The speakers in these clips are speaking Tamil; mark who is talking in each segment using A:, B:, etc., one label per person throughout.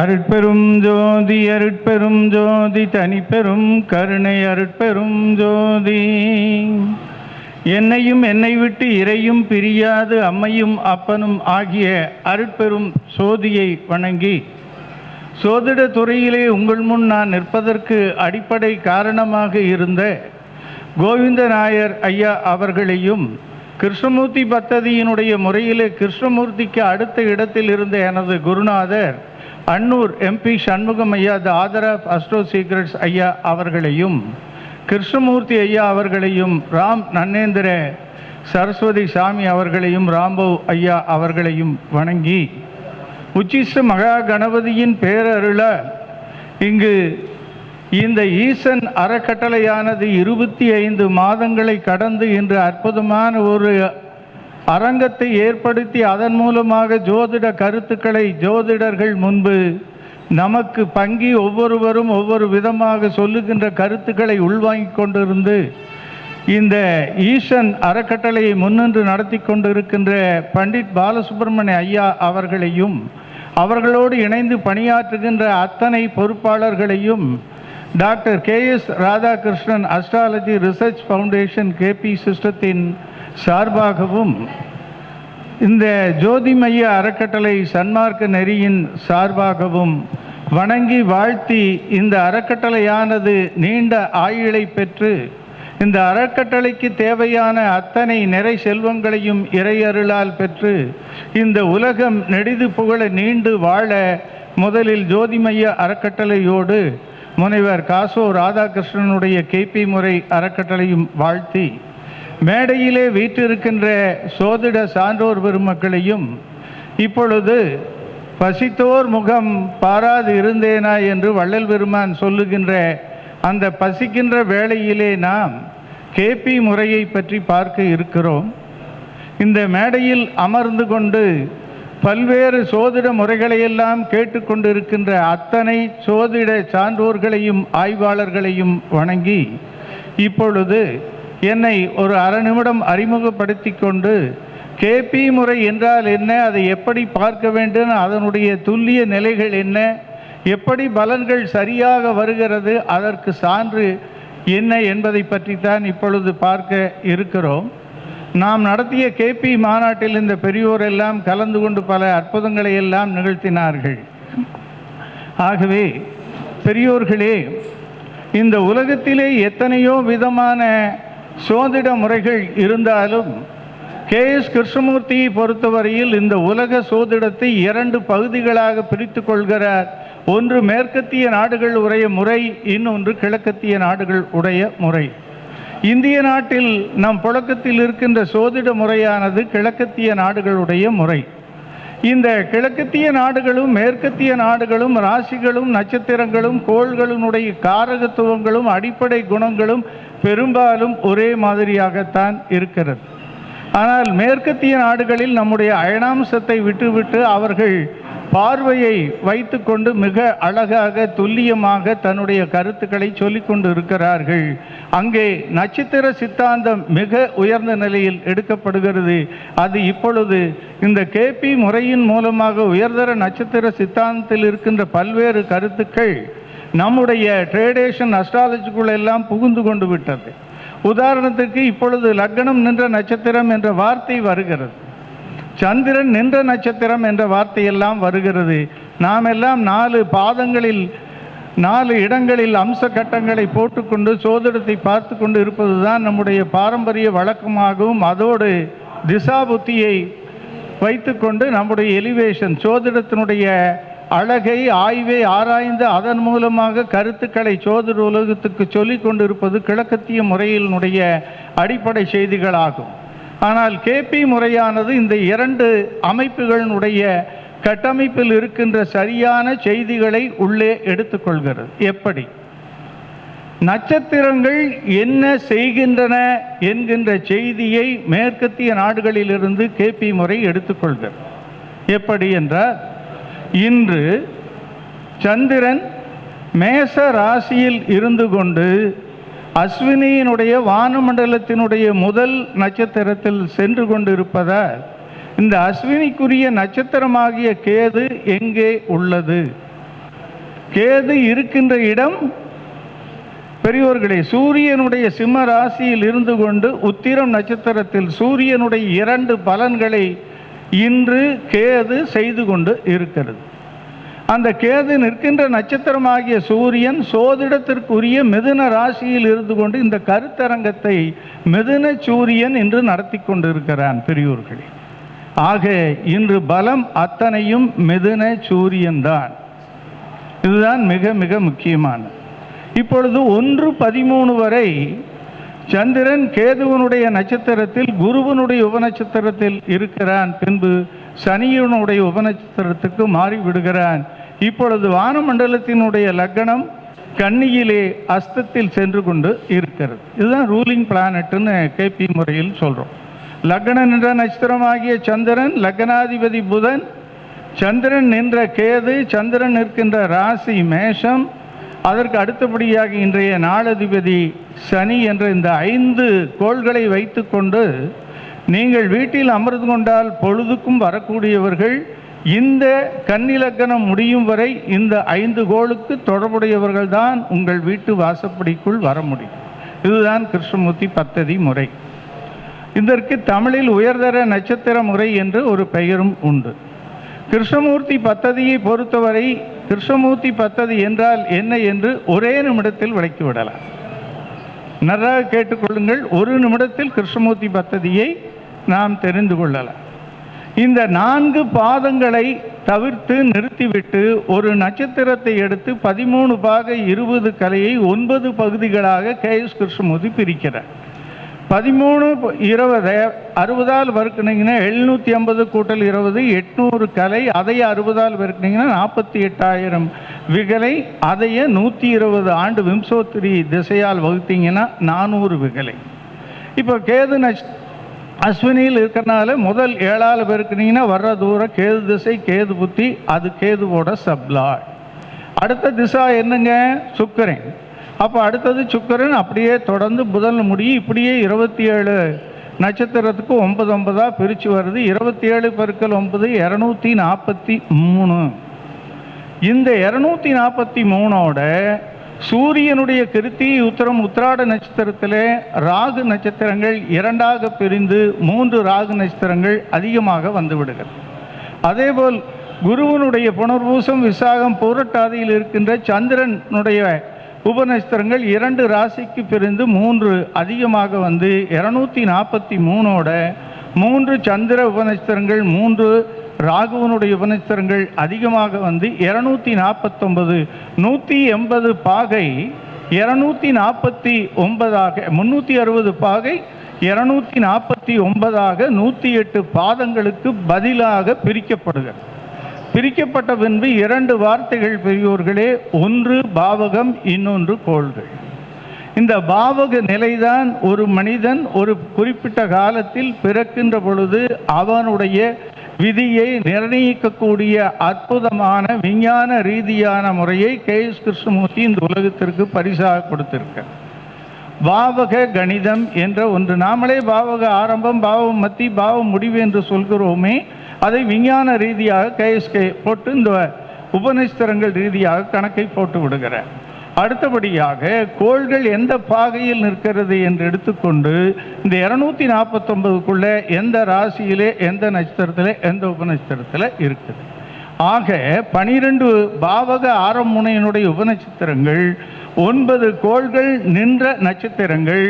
A: அருட்பெரும் ஜோதி அருட்பெரும் ஜோதி தனிப்பெரும் கருணை அருட்பெரும் ஜோதி. என்னையும் என்னை விட்டு இறையும் பிரியாது அம்மையும் அப்பனும் ஆகிய அருட்பெரும் சோதியை வணங்கி. சோதிட துறையிலே உங்கள் முன் நான் நிற்பதற்கு அடிப்படை காரணமாக இருந்த கோவிந்த நாயர் ஐயா அவர்களையும் கிருஷ்ணமூர்த்தி பத்ததியினுடைய முறையிலே கிருஷ்ணமூர்த்திக்கு அடுத்த இடத்தில் இருந்த எனது குருநாதர் அன்னூர் எம்பி சண்முகம் ஐயா the author of astro secrets ஐயா அவர்களையும் கிருஷ்ணமூர்த்தி ஐயா அவர்களையும் ராம் நன்னேந்திர சரஸ்வதி சாமி அவர்களையும் ராம்பவ் ஐயா அவர்களையும் வணங்கி உச்சிஷ்ட மகா கணபதியின் பேரருள இங்கு இந்த ஈசன் அறக்கட்டளையானது இருபத்தி ஐந்து மாதங்களை கடந்து இன்று அற்புதமான ஒரு அரங்கத்தை ஏற்படுத்தி அதன் மூலமாக ஜோதிட கருத்துக்களை ஜோதிடர்கள் முன்பு நமக்கு பங்கி ஒவ்வொருவரும் ஒவ்வொரு விதமாக சொல்லுகின்ற கருத்துக்களை உள்வாங்கிக் கொண்டிருந்து இந்த ஈசன் அறக்கட்டளையை முன்னின்று நடத்தி கொண்டிருக்கின்ற பண்டிட் பாலசுப்ரமணிய ஐயா அவர்களையும் அவர்களோடு இணைந்து பணியாற்றுகின்ற அத்தனை பொறுப்பாளர்களையும் doctor K S Radhakrishnan astrology research foundation KP சிஸ்டத்தின் சார்பாகவும் இந்த ஜோதிமய அறக்கட்டளை சன்மார்க்க நெறியின் சார்பாகவும் வணங்கி வாழ்த்தி இந்த அறக்கட்டளையானது நீண்ட ஆயுளை பெற்று இந்த அறக்கட்டளைக்கு தேவையான அத்தனை நிறை செல்வங்களையும் இறையருளால் பெற்று இந்த உலகம் நெடிது புகழ நீண்டு வாழ முதலில் ஜோதிமய அறக்கட்டளையோடு முனைவர் காசோ ராதாகிருஷ்ணனுடைய கேபி முறை அறக்கட்டளையும் வாழ்த்தி மேடையிலே வீற்றிருக்கின்ற சோதிட சான்றோர் பெருமக்களையும் இப்பொழுது பசித்தோர் முகம் பாராது இருந்தேனா என்று வள்ளல் பெருமான் சொல்லுகின்ற அந்த பசிக்கின்ற வேளையிலே நாம் கேபி முறையை பற்றி பார்க்க இருக்கிறோம். இந்த மேடையில் அமர்ந்து கொண்டு பல்வேறு சோதிட முறைகளையெல்லாம் கேட்டுக்கொண்டிருக்கின்ற அத்தனை சோதிட சான்றோர்களையும் ஆய்வாளர்களையும் வணங்கி இப்பொழுது என்னை ஒரு அரை நிமிடம் அறிமுகப்படுத்தி கொண்டு கேபி முறை என்றால் என்ன அதை எப்படி பார்க்க வேண்டும் அதனுடைய துல்லிய நிலைகள் என்ன எப்படி பலன்கள் சரியாக வருகிறது அதற்கு சான்று என்ன என்பதை பற்றித்தான் இப்பொழுது பார்க்க இருக்கிறோம். நாம் நடத்திய கேபி மாநாட்டில் இந்த பெரியோர் எல்லாம் கலந்து கொண்டு பல அற்புதங்களை எல்லாம் நிகழ்த்தினார்கள். ஆகவே பெரியோர்களே இந்த உலகத்திலே எத்தனையோ விதமான சோதிட முறைகள் இருந்தாலும் கே. எஸ். கிருஷ்ணமூர்த்தியை பொறுத்தவரையில் இந்த உலக சோதிடத்தை இரண்டு பகுதிகளாக பிரித்து கொள்கிறார் ஒன்று மேற்கத்திய நாடுகள் உடைய முறை இன்னொன்று கிழக்கத்திய நாடுகள் உடைய முறை. இந்திய நாட்டில் நம் புழக்கத்தில் இருக்கின்ற சோதிட முறையானது கிழக்கத்திய நாடுகளுடைய முறை. இந்த கிழக்கத்திய நாடுகளும் மேற்கத்திய நாடுகளும் ராசிகளும் நட்சத்திரங்களும் கோள்களினுடைய காரகத்துவங்களும் அடிப்படை குணங்களும் பெரும்பாலும் ஒரே மாதிரியாகத்தான் இருக்கிறது. ஆனால் மேற்கத்திய நாடுகளில் நம்முடைய அயனாம்சத்தை விட்டுவிட்டு அவர்கள் பார்வையை வைத்துக்கொண்டு மிக அழகாக துல்லியமாக தன்னுடைய கருத்துக்களை சொல்லிக் கொண்டு இருக்கிறார்கள் அங்கே நட்சத்திர சித்தாந்தம் மிக உயர்ந்த நிலையில் எடுக்கப்படுகிறது. அது இப்பொழுது இந்த கேபி முறையின் மூலமாக உயர்தர நட்சத்திர சித்தாந்தத்தில் இருக்கின்ற பல்வேறு கருத்துக்கள் நம்முடைய ட்ரேடேஷன் அஸ்ட்ராலஜிக்குள்ளெல்லாம் புகுந்து கொண்டு விட்டது. உதாரணத்துக்கு இப்பொழுது லக்னம் நின்ற நட்சத்திரம் என்ற வார்த்தை வருகிறது. சந்திரன் நின்ற நட்சத்திரம் என்ற வார்த்தையெல்லாம் வருகிறது. நாம் எல்லாம் நாலு பாதங்களில் நாலு இடங்களில் அம்ச கட்டங்களை போட்டுக்கொண்டு சோதிடத்தை பார்த்து கொண்டு இருப்பது தான் நம்முடைய பாரம்பரிய வழக்கமாகவும் அதோடு திசா புத்தியை வைத்துக்கொண்டு நம்முடைய எலிவேஷன் சோதிடத்தினுடைய அழகை ஆய்வை ஆராய்ந்து அதன் மூலமாக கருத்துக்களை சோதிட உலகத்துக்கு சொல்லிக் கொண்டிருப்பது கிழக்கத்திய முறையினுடைய அடிப்படை செய்திகளாகும். ஆனால் கேபி முறையானது இந்த இரண்டு அமைப்புகளினுடைய கட்டமைப்பில் இருக்கின்ற சரியான செய்திகளை உள்ளே எடுத்துக்கொள்கிறது எப்படி? நட்சத்திரங்கள் என்ன செய்கின்றன என்கின்ற செய்தியை மேற்கத்திய நாடுகளிலிருந்து கேபி முறை எடுத்துக்கொள்கிறது எப்படி என்றால் இன்று சந்திரன் மேச ராசியில் இருந்து கொண்டு அஸ்வினியினுடைய வானமண்டலத்தினுடைய முதல் நட்சத்திரத்தில் சென்று கொண்டிருப்பதால் இந்த அஸ்வினிக்குரிய நட்சத்திரமாகிய கேது எங்கே உள்ளது? கேது இருக்கின்ற இடம்? பெரியோர்களே சூரியனுடைய சிம்ம ராசியில் இருந்து கொண்டு உத்திரம் நட்சத்திரத்தில் சூரியனுடைய இரண்டு பலன்களை இன்று கேது செய்து கொண்டு இருக்கிறது. அந்த கேது நிற்கின்ற நட்சத்திரமாகிய சூரியன் சோதிடத்திற்குரிய மிதுன ராசியில் இருந்து கொண்டு இந்த கருத்தரங்கத்தை மிதுன சூரியன் என்று நடத்தி கொண்டிருக்கிறான் பெரியோர்களே. ஆக இன்று பலம் அத்தனையும் மிதுன சூரியன்தான் இதுதான் மிக மிக முக்கியமான இப்பொழுது ஒன்று பதிமூணு வரை சந்திரன் கேதுவனுடைய நட்சத்திரத்தில் குருவனுடைய உபநட்சத்திரத்தில் இருக்கிறான். பின்பு சனியனுடைய உபநட்சத்திரத்துக்கு மாறி விடுகிறான் இப்பொழுது வானமண்டலத்தினுடைய லக்னம் கன்னியிலே அஸ்தத்தில் சென்று கொண்டு இருக்கிறது. இதுதான் ரூலிங் பிளானட்னு கேபி முறையில் சொல்கிறோம் லக்னம் என்ற நட்சத்திரமாகிய சந்திரன் லக்னாதிபதி புதன் சந்திரன் நின்ற கேது சந்திரன் நிற்கின்ற ராசி மேஷம் அதற்கு அடுத்தபடியாக இன்றைய நாளதிபதி சனி என்ற இந்த ஐந்து கோள்களை வைத்துக்கொண்டு நீங்கள் வீட்டில் அமர்ந்து கொண்டால் பொழுதுக்கும் வரக்கூடியவர்கள் இந்த கன்னிலக்கணம் முடியும் வரை இந்த ஐந்து கோளுக்கு தொடர்புடையவர்கள் தான் உங்கள் வீட்டு வாசப்படிக்குள் வர முடியும். இதுதான் கிருஷ்ணமூர்த்தி பத்ததி முறை. இதற்கு தமிழில் உயர்தர நட்சத்திர முறை என்று ஒரு பெயரும் உண்டு. கிருஷ்ணமூர்த்தி பத்ததியை பொறுத்தவரை கிருஷ்ணமூர்த்தி பத்ததி என்றால் என்ன என்று ஒரே நிமிடத்தில் விளக்கி விடலாம். நன்றாக கேட்டுக்கொள்ளுங்கள். ஒரு நிமிடத்தில் கிருஷ்ணமூர்த்தி பத்ததியை நாம் தெரிந்து கொள்ளலாம். இந்த நான்கு பாதங்களை தவிர்த்து நிறுத்திவிட்டு ஒரு நட்சத்திரத்தை எடுத்து பதிமூணு பாக இருபது கலையை ஒன்பது பகுதிகளாக கே எஸ் கிருஷ்ணமூர்த்தி பிரிக்கிறார். பதிமூணு இருபது அறுபதால் வறுக்குனீங்கன்னா எழுநூற்றி ஐம்பது கூட்டல் இருபது எட்நூறு கலை அதையே அறுபதால் வறுக்குனீங்கன்னா நாற்பத்தி எட்டாயிரம் விகலை அதையே நூற்றி இருபது ஆண்டு விம்சோத்திரி திசையால் வகுத்தீங்கன்னா நானூறு விகலை. இப்போ கேது நஷ் அஸ்வினியில் இருக்கிறனால முதல் ஏழால் பெருக்குனீங்கன்னா வர்ற தூரம் கேது திசை கேது புத்தி அது கேதுவோட சப்லாட் அடுத்த திசா என்னங்க? சுக்கரன். அப்போ அடுத்தது சுக்கரன் அப்படியே தொடர்ந்து புதன் முடியும் இப்படியே இருபத்தி ஏழு நட்சத்திரத்துக்கு ஒன்பது ஒன்பதாக பிரித்து வருது. இருபத்தி ஏழு பெருக்கல் ஒன்பது இரநூத்தி நாற்பத்தி மூணு. இந்த இரநூத்தி நாற்பத்தி மூணோட சூரியனுடைய கிருத்தி உத்தரம் உத்திராட நட்சத்திரத்திலே ராகு நட்சத்திரங்கள் இரண்டாக பிரிந்து மூன்று ராகு நட்சத்திரங்கள் அதிகமாக வந்து விடுகிறது. அதேபோல் குருவனுடைய புனர்பூசம் விசாகம் பூரட்டாதியில் இருக்கின்ற சந்திரனுடைய உபநட்சத்திரங்கள் இரண்டு ராசிக்கு பிரிந்து மூன்று அதிகமாக வந்து இரநூத்தி நாற்பத்தி மூணோட மூன்று சந்திர உபநட்சத்திரங்கள் மூன்று ராகுவனுடைய உபநட்சத்திரங்கள் அதிகமாக வந்து இரநூத்தி நாற்பத்தொன்பது நூற்றி எண்பது பாகை இரநூத்தி நாற்பத்தி ஒன்பதாக முந்நூற்றி அறுபது பாகை இரநூத்தி நாற்பத்தி ஒன்பதாக நூற்றி எட்டு பாதங்களுக்கு பதிலாக பிரிக்கப்படுகிறது. பிரிக்கப்பட்ட பின்பு இரண்டு வார்த்தைகள் பெரியோர்களே ஒன்று பாவகம் இன்னொன்று கோள்கள். இந்த பாவக நிலைதான் ஒரு மனிதன் ஒரு குறிப்பிட்ட காலத்தில் பிறக்கின்ற பொழுது அவனுடைய விதியை நிர்ணயிக்கக்கூடிய அற்புதமான விஞ்ஞான ரீதியான முறையை கே எஸ் கிருஷ்ணமூர்த்தி இந்த உலகத்திற்கு பரிசாக கொடுத்திருக்க. பாவக கணிதம் என்ற ஒன்று. நாமளே பாவக ஆரம்பம் பாவம் மத்தி பாவம் முடிவு என்று சொல்கிறோமே. அதை விஞ்ஞான ரீதியாக கேஎஸ்கே போட்டு இந்த உபநிஸ்தரங்கள் ரீதியாக கணக்கை போட்டு விடுகிறார். அடுத்தபடியாக கோள்கள் எந்த பாகையில் நிற்கிறது என்று எடுத்துக்கொண்டு இந்த இரநூத்தி நாற்பத்தொன்பதுக்குள்ளே எந்த ராசியிலே எந்த நட்சத்திரத்தில் எந்த உபநட்சத்திரத்தில் இருக்குது. ஆக பனிரெண்டு பாவக ஆரமுனையினுடைய உபநட்சத்திரங்கள் ஒன்பது கோள்கள் நின்ற நட்சத்திரங்கள்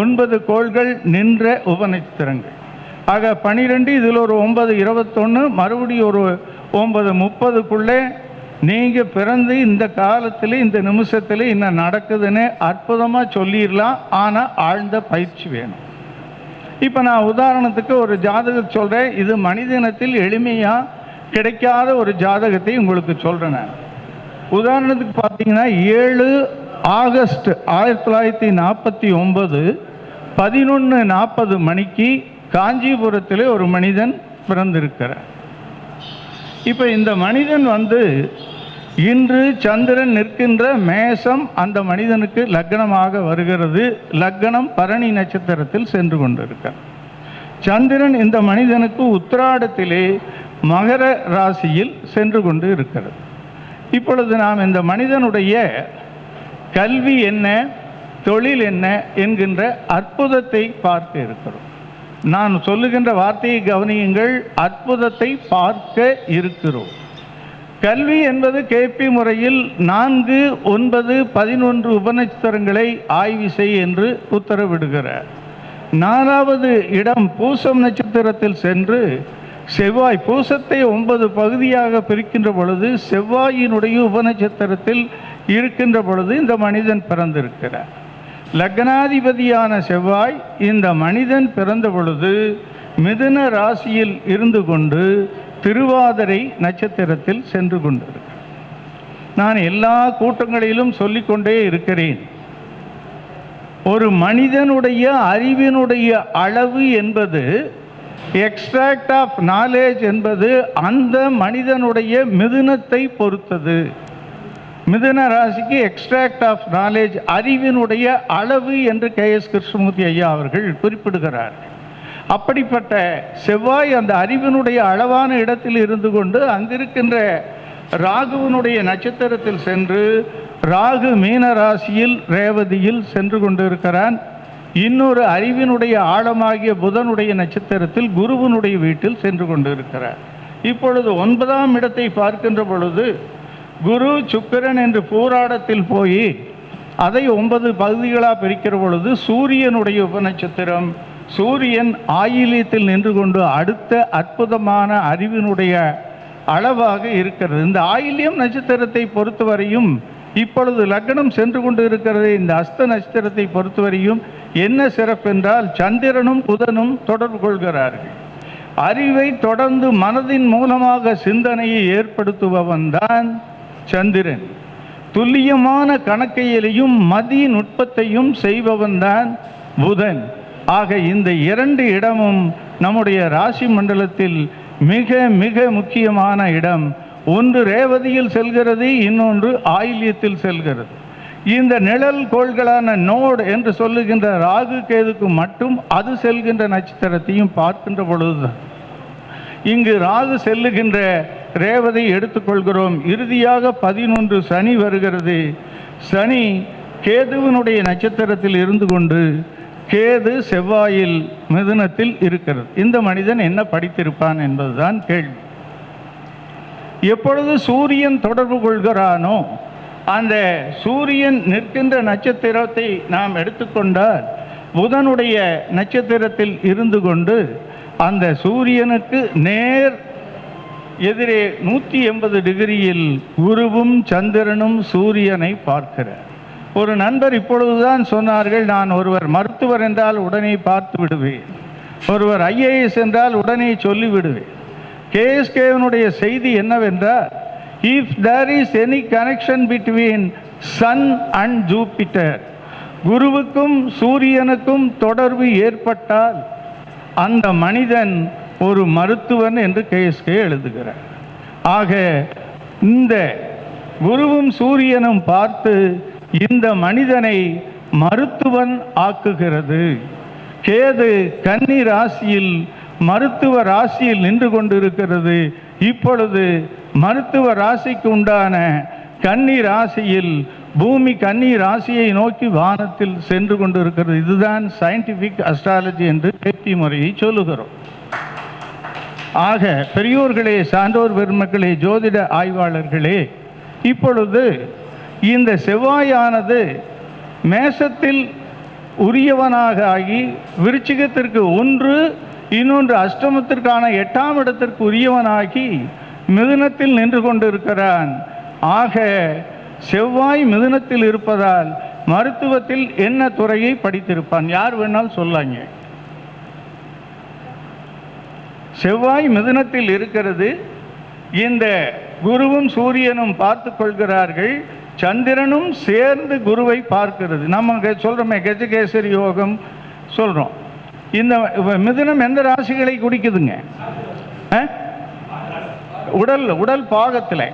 A: ஒன்பது கோள்கள் நின்ற உபநட்சத்திரங்கள் ஆக பனிரெண்டு இதில் ஒரு ஒன்பது இருபத்தொன்று மறுபடியும் ஒரு ஒன்பது முப்பதுக்குள்ளே நீங்கள் பிறந்து இந்த காலத்தில் இந்த நிமிஷத்தில் என்ன நடக்குதுன்னு அற்புதமாக சொல்லிடலாம். ஆனால் ஆழ்ந்த பயிற்சி வேணும். இப்போ நான் உதாரணத்துக்கு ஒரு ஜாதகம் சொல்கிறேன் இது மனிதனத்தில் எளிமையாக கிடைக்காத ஒரு ஜாதகத்தை உங்களுக்கு சொல்கிறேன் உதாரணத்துக்கு பார்த்தீங்கன்னா ஏழு ஆகஸ்ட் ஆயிரத்தி தொள்ளாயிரத்தி நாற்பத்தி ஒன்பது பதினொன்று நாற்பது மணிக்கு காஞ்சிபுரத்தில் ஒரு மனிதன் பிறந்திருக்கிறார். இப்போ இந்த மனிதன் வந்து இன்று சந்திரன் நிற்கின்ற மேசம் அந்த மனிதனுக்கு லக்னமாக வருகிறது. லக்னம் பரணி நட்சத்திரத்தில் சென்று கொண்டிருக்க சந்திரன் இந்த மனிதனுக்கு உத்திராடத்திலே மகர ராசியில் சென்று கொண்டு இருக்கிறது இப்பொழுது நாம் இந்த மனிதனுடைய கல்வி என்ன தொழில் என்ன என்கின்ற அற்புதத்தை பார்க்க இருக்கிறோம். நான் சொல்லுகின்ற வார்த்தையை கவனியுங்கள். அற்புதத்தை பார்க்க இருக்கிறோம். கல்வி என்பது கேபி முறையில் நான்கு ஒன்பது பதினொன்று உபநட்சத்திரங்களை ஆய்வு செய் என்று உத்தரவிடுகிறார். நாலாவது இடம் பூசம் நட்சத்திரத்தில் சென்று செவ்வாய் பூசத்தை ஒன்பது பகுதியாக பிரிக்கின்ற பொழுது செவ்வாயினுடைய உபநட்சத்திரத்தில் இருக்கின்ற பொழுது இந்த மனிதன் பிறந்திருக்கிறார். லக்னாதிபதியான செவ்வாய் இந்த மனிதன் பிறந்த பொழுது மிதுன ராசியில் இருந்து கொண்டு திருவாதிரை நட்சத்திரத்தில் சென்று கொண்டது நான் எல்லா கூட்டங்களிலும் சொல்லிக்கொண்டே இருக்கிறேன். ஒரு மனிதனுடைய அறிவினுடைய அளவு என்பது எக்ஸ்ட்ராக்ட் ஆஃப் நாலேஜ் என்பது அந்த மனிதனுடைய மிதுனத்தை பொறுத்தது. மிதன ராசிக்கு எக்ஸ்ட்ராக்ட் ஆஃப் நாலேஜ் அறிவினுடைய அளவு என்று கே எஸ் கிருஷ்ணமூர்த்தி ஐயா அவர்கள் குறிப்பிடுகிறார். அப்படிப்பட்ட செவ்வாய் அந்த அறிவினுடைய அளவான இடத்தில் இருந்து கொண்டு அங்கிருக்கின்ற ராகுவினுடைய நட்சத்திரத்தில் சென்று ராகு மீன ராசியில் ரேவதியில் சென்று கொண்டிருக்கிறான். இன்னொரு அறிவினுடைய ஆழமாகிய புதனுடைய நட்சத்திரத்தில் குருவனுடைய வீட்டில் சென்று கொண்டிருக்கிறார். இப்பொழுது ஒன்பதாம் இடத்தை பார்க்கின்ற பொழுது குரு சுக்கிரன் என்று பூராடத்தில் போய் அதை ஒன்பது பகுதிகளாக பிரிக்கிற பொழுது சூரியனுடைய உபநட்சத்திரம் சூரியன் ஆயிலியத்தில் நின்று கொண்டு அடுத்த அற்புதமான அறிவினுடைய அளவாக இருக்கிறது. இந்த ஆயிலியம் நட்சத்திரத்தை பொறுத்தவரையும் இப்பொழுது லக்னம் சென்று கொண்டு இருக்கிறது. இந்த அஸ்த நட்சத்திரத்தை பொறுத்தவரையும் என்ன சிறப்பு என்றால் சந்திரனும் புதனும் தொடர்பு கொள்கிறார்கள். அறிவை தொடர்ந்து மனதின் மூலமாக சிந்தனையை ஏற்படுத்துபவன் தான் சந்திரன் துல்லியமான கணக்கையிலையும் மதி நுட்பத்தையும் செய்பவன் தான் புதன். ஆக இந்த இரண்டு இடமும் நம்முடைய ராசி மண்டலத்தில் மிக மிக முக்கியமான இடம். ஒன்று ரேவதியில் செல்கிறது இன்னொன்று ஆயில்யத்தில் செல்கிறது. இந்த நிழல் கோள்களான நோடு என்று சொல்லுகின்ற ராகு கேதுக்கு மட்டும் அது செல்கின்ற நட்சத்திரத்தையும் பார்க்கின்ற பொழுதுதான். இங்கு ராகு செல்லுகின்ற ரேவதை எடுத்துக்கொள்கிறோம். இறுதியாக பதினொன்று சனி வருகிறது. சனி கேதுவினுடைய நட்சத்திரத்தில் இருந்து கொண்டு கேது செவ்வாயில் மிதுனத்தில் இருக்கிறது. இந்த மனிதன் என்ன படித்திருப்பான் என்பதுதான் கேள்வி. எப்பொழுது சூரியன் தொடர்பு கொள்கிறானோ அந்த சூரியன் நிற்கின்ற நட்சத்திரத்தை நாம் எடுத்துக்கொண்டால் புதனுடைய நட்சத்திரத்தில் இருந்து கொண்டு அந்த சூரியனுக்கு நேர் எதிரே நூற்றி எண்பது டிகிரியில் குருவும் சந்திரனும் சூரியனை பார்க்கிறார். ஒரு நண்பர் இப்பொழுதுதான் சொன்னார்கள் நான் ஒருவர் மருத்துவர் என்றால் உடனே பார்த்து விடுவேன். ஒருவர் ஐஏஎஸ் என்றால் உடனே சொல்லிவிடுவேன் கேஎஸ்கேவனுடைய செய்தி என்னவென்றால் if there is any connection between sun and Jupiter குருவுக்கும் சூரியனுக்கும் தொடர்பு ஏற்பட்டால் அந்த மனிதன் ஒரு மருத்துவன் என்று கேஎஸ்கே எழுதுகிறார். ஆக இந்த குருவும் சூரியனும் பார்த்து இந்த மனிதனை மருத்துவன் ஆக்குகிறது. கேது கன்னி ராசியில் மருத்துவ ராசியில் நின்று கொண்டிருக்கிறது. இப்பொழுது மருத்துவ ராசிக்கு உண்டான கன்னி ராசியில் பூமி கன்னி ராசியை நோக்கி வானத்தில் சென்று கொண்டிருக்கிறது. இதுதான் சயின்டிஃபிக் அஸ்ட்ராலஜி என்று பேட்டி முறையை சொல்லுகிறோம். ஆக பெரியோர்களே சான்றோர் பெருமக்களே ஜோதிட ஆய்வாளர்களே இப்பொழுது இந்த செவ்வாயானது மேசத்தில் உரியவனாக ஆகி விருச்சிகத்திற்கு ஒன்று இன்னொன்று அஷ்டமத்திற்கான எட்டாம் இடத்திற்கு உரியவனாகி மிதுனத்தில் நின்று கொண்டிருக்கிறான். ஆக செவ்வாய் மிதுனத்தில் இருப்பதால் மருத்துவத்தில் என்ன துறையை படித்திருப்பான்? யார் வேணாலும் சொல்லாங்க. செவ்வாய் மிதுனத்தில் இருக்கிறது. இந்த குருவும் சூரியனும் பார்த்து கொள்கிறார்கள். சந்திரனும் சேர்ந்து குருவை பார்க்கிறது. நம்ம சொல்கிறோமே கஜகேசரி யோகம் சொல்கிறோம் இந்த வ- மிதுனம் எந்த ராசிகளை குடிக்குதுங்க ஆ? உடல் உடல் பாகத்தில்.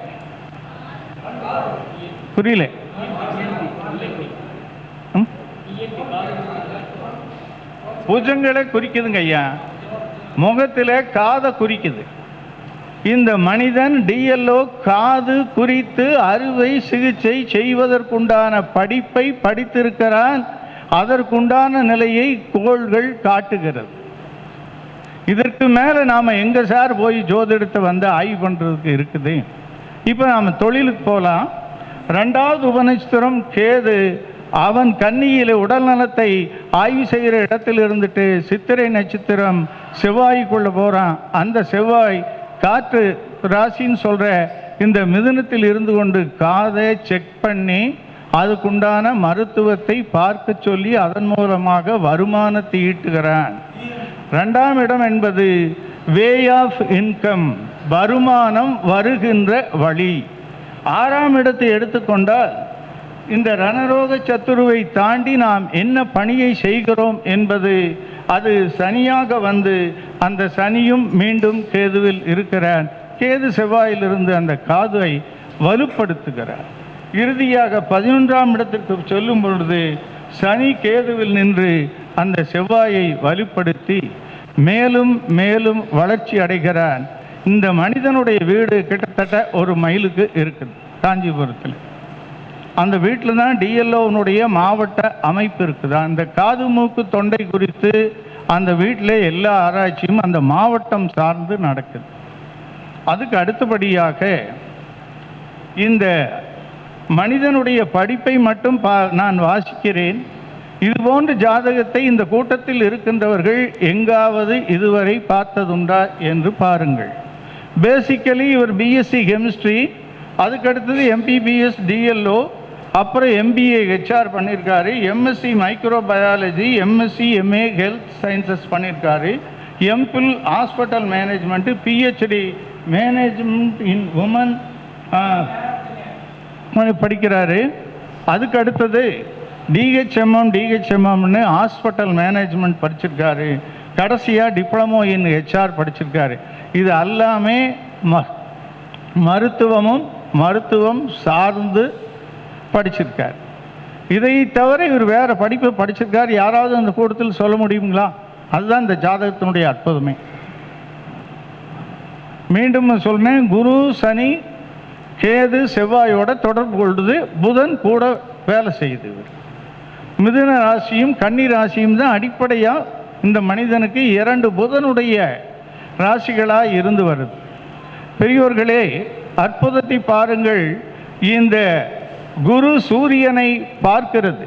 A: புரியல. ம்? புஜங்களை குறிக்குதுங்க ஐயா. முகத்தில் காதை குறிக்குது. இந்த மனிதன் டிஎல்ஓ காது குறித்து அறுவை சிகிச்சை செய்வதற்குண்டான படிப்பை படித்திருக்கிறான். அதற்குண்டான நிலையை கோள்கள் காட்டுகிறது. இதற்கு மேலே நாம் எங்கே சார் போய் ஜோதிடத்தை வந்து ஆய்வு பண்ணுறதுக்கு இருக்குது? இப்போ நாம் தொழிலுக்கு போகலாம் ரெண்டாவது உபநட்சத்திரம் கேது அவன் கன்னியில் உடல் நலத்தை ஆய்வு செய்கிற இடத்தில் இருந்துட்டு சித்திரை நட்சத்திரம் செவ்வாய்க்குள்ளே போகிறான் அந்த செவ்வாய் காற்று ராசின்னு சொல்கிற இந்த மிதுனத்தில் இருந்து கொண்டு காதை செக் பண்ணி அதுக்குண்டான மருத்துவத்தை பார்க்க சொல்லி அதன் மூலமாக வருமானத்தை ஈட்டுகிறான். ரெண்டாம் இடம் என்பது வே ஆஃப் இன்கம் வருமானம் வருகின்ற வழி. ஆறாம் இடத்தை எடுத்துக்கொண்டால் இந்த ரணரோக சத்துருவை தாண்டி நாம் என்ன பணியை செய்கிறோம் என்பது அது சனியாக வந்து அந்த சனியும் மீண்டும் கேதுவில் இருக்கிறான். கேது செவ்வாயிலிருந்து அந்த காதுவை வலுப்படுத்துகிறார். இறுதியாக பதினொன்றாம் இடத்திற்கு சொல்லும் பொழுது சனி கேதுவில் நின்று அந்த செவ்வாயை வலுப்படுத்தி மேலும் மேலும் வளர்ச்சி அடைகிறான். இந்த மனிதனுடைய வீடு கிட்டத்தட்ட ஒரு மைலுக்கு இருக்குது காஞ்சிபுரத்தில். அந்த வீட்டில் தான் டிஎல்ஓனுடைய மாவட்ட அமைப்பு இருக்குது? அந்த காது மூக்கு தொண்டை குறித்து அந்த வீட்டில் எல்லா ஆராய்ச்சியும் அந்த மாவட்டம் சார்ந்து நடக்குது. அதுக்கு அடுத்தபடியாக இந்த மனிதனுடைய படிப்பை மட்டும் பா நான் வாசிக்கிறேன். இது போன்ற ஜாதகத்தை இந்த கூட்டத்தில் இருக்கின்றவர்கள் எங்காவது இதுவரை பார்த்ததுண்டா என்று பாருங்கள். பேசிக்கலி இவர் பிஎஸ்சி கெமிஸ்ட்ரி அதுக்கடுத்தது எம்பிபிஎஸ் டிஎல்ஓ அப்புறம் எம்பிஏ ஹெச்ஆர் பண்ணியிருக்காரு MSc microbiology MSc MA health sciences பண்ணியிருக்காரு MPhil hospital management PhD management in woman படிக்கிறாரு. அதுக்கு அடுத்தது டிஹெச்எம்எம் டிஹெச்எம்எம்னு ஹாஸ்பிட்டல் மேனேஜ்மெண்ட் படிச்சிருக்காரு. கடைசியாக டிப்ளமோ இன் ஹெச்ஆர் படிச்சிருக்காரு. இது எல்லாமே ம மருத்துவமும் மருத்துவம் சார்ந்து படிச்சிருக்கார். இதை தவிர இவர் வேறு படிப்பு படிச்சிருக்கார். யாராவது அந்த கூட்டத்தில் சொல்ல முடியுங்களா? அதுதான் இந்த ஜாதகத்தினுடைய அற்புதமே. மீண்டும் சொல்றேன் குரு சனி கேது செவ்வாயோட தொடர்பு கொள்வது புதன் கூட வேலை செய்யுது இவர். மிதுன ராசியும் கன்னி ராசியும் தான் அடிப்படையாக இந்த மனிதனுக்கு இரண்டு புதனுடைய ராசிகளாக இருந்து வருது. பெரியோர்களே அற்புதத்தை பாருங்கள். இந்த குரு சூரியனை பார்க்கிறது.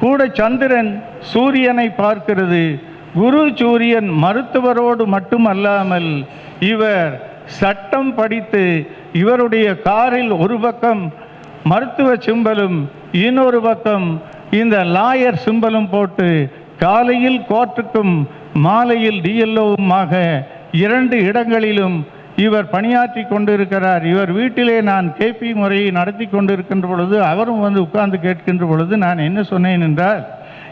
A: கூட சந்திரன் சூரியனை பார்க்கிறது. குரு சூரியன் மருத்துவரோடு மட்டுமல்லாமல் இவர் சட்டம் படித்து இவருடைய காரில் ஒரு பக்கம் மருத்துவ சிம்பலும் இன்னொரு பக்கம் இந்த லாயர் சிம்பலும் போட்டு காலையில் கோர்ட்டுக்கும் மாலையில் டிஎல்ஓவுமாக இரண்டு இடங்களிலும் இவர் பணியாற்றி கொண்டிருக்கிறார். இவர் வீட்டிலே நான் கேபி முறையை நடத்தி கொண்டிருக்கின்ற பொழுது அவரும் வந்து உட்கார்ந்து கேட்கின்ற பொழுது நான் என்ன சொன்னேன் என்றால்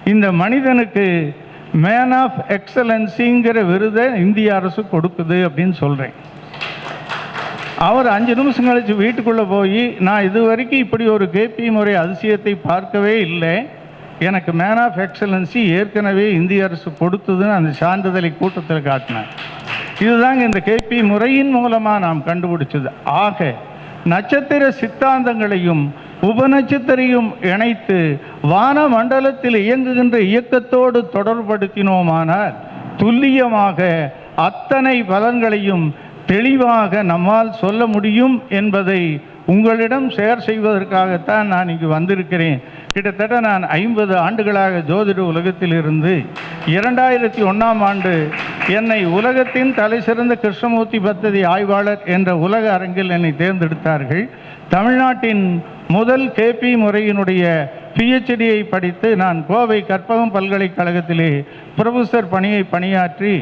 A: இந்த மனிதனுக்கு மேன் ஆஃப் எக்ஸலன்சிங்கிற விருதை இந்திய அரசு கொடுக்குது அப்படின்னு சொல்கிறேன் அவர் அஞ்சு நிமிஷம் கழித்து வீட்டுக்குள்ளே போய் நான் இது வரைக்கும் இப்படி ஒரு கேபி முறை அதிசயத்தை பார்க்கவே இல்லை. எனக்கு மேன் ஆஃப் எக்ஸலன்சி ஏற்கனவே இந்திய அரசு கொடுத்ததுன்னு அந்த சான்றிதழை கூட்டத்தில் காட்டினேன் இதுதாங்க இந்த கேபி முறையின் மூலமாக நாம் கண்டுபிடிச்சது. ஆக நட்சத்திர சித்தாந்தங்களையும் உபநட்சத்திரையும் இணைத்து வான மண்டலத்தில் இயங்குகின்ற இயக்கத்தோடு தொடர்படுத்தினோமானால் துல்லியமாக அத்தனை பலன்களையும் தெளிவாக நம்மால் சொல்ல முடியும் என்பதை உங்களிடம் ஷேர் செய்வதற்காகத்தான் நான் இங்கு வந்திருக்கிறேன். கிட்டத்தட்ட நான் ஐம்பது ஆண்டுகளாக ஜோதிட உலகத்தில் இருந்து இரண்டாயிரத்தி ஒன்றாம் ஆண்டு என்னை உலகத்தின் தலைசிறந்த கிருஷ்ணமூர்த்தி பத்ததி ஆய்வாளர் என்ற உலக அரங்கில் என்னை தேர்ந்தெடுத்தார்கள். தமிழ்நாட்டின் முதல் கேபி முறையினுடைய பிஹெச்டியை படித்து நான் கோவை கற்பகம் பல்கலைக்கழகத்திலே ப்ரொஃபஸர் பணியை பணியாற்றி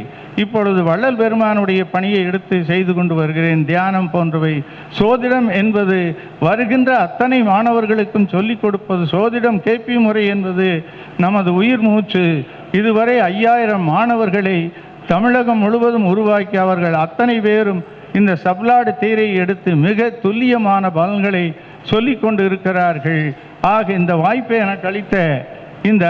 A: இப்பொழுது வள்ளல் பெருமானுடைய பணியை எடுத்து செய்து கொண்டு வருகிறேன். தியானம் போன்றவை. சோதிடம் என்பது வருகின்ற அத்தனை மாணவர்களுக்கும் சொல்லிக் கொடுப்பது. சோதிடம் கேபி முறை என்பது நமது உயிர் மூச்சு. இதுவரை ஐயாயிரம் மாணவர்களை தமிழகம் முழுவதும் உருவாக்கி அவர்கள் அத்தனை பேரும் இந்த சப்லாடு தீரை எடுத்து மிக துல்லியமான பலன்களை சொல்லிக் கொண்டு இருக்கிறார்கள் ஆக இந்த வாய்ப்பை எனக்கு அளித்த இந்த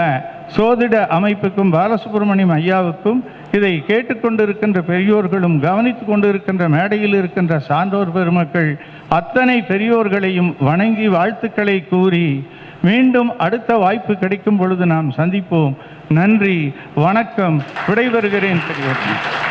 A: சோதிட அமைப்புக்கும் பாலசுப்ரமணியம் ஐயாவுக்கும் இதை கேட்டுக்கொண்டிருக்கின்ற பெரியோர்களும் கவனித்து கொண்டிருக்கின்ற மேடையில் இருக்கின்ற சான்றோர் பெருமக்கள் அத்தனை பெரியோர்களையும் வணங்கி வாழ்த்துக்களை கூறி மீண்டும் அடுத்த வாய்ப்பு கிடைக்கும் பொழுது நாம் சந்திப்போம். நன்றி வணக்கம் விடைபெறுகிறேன் பெரியோர்கள்.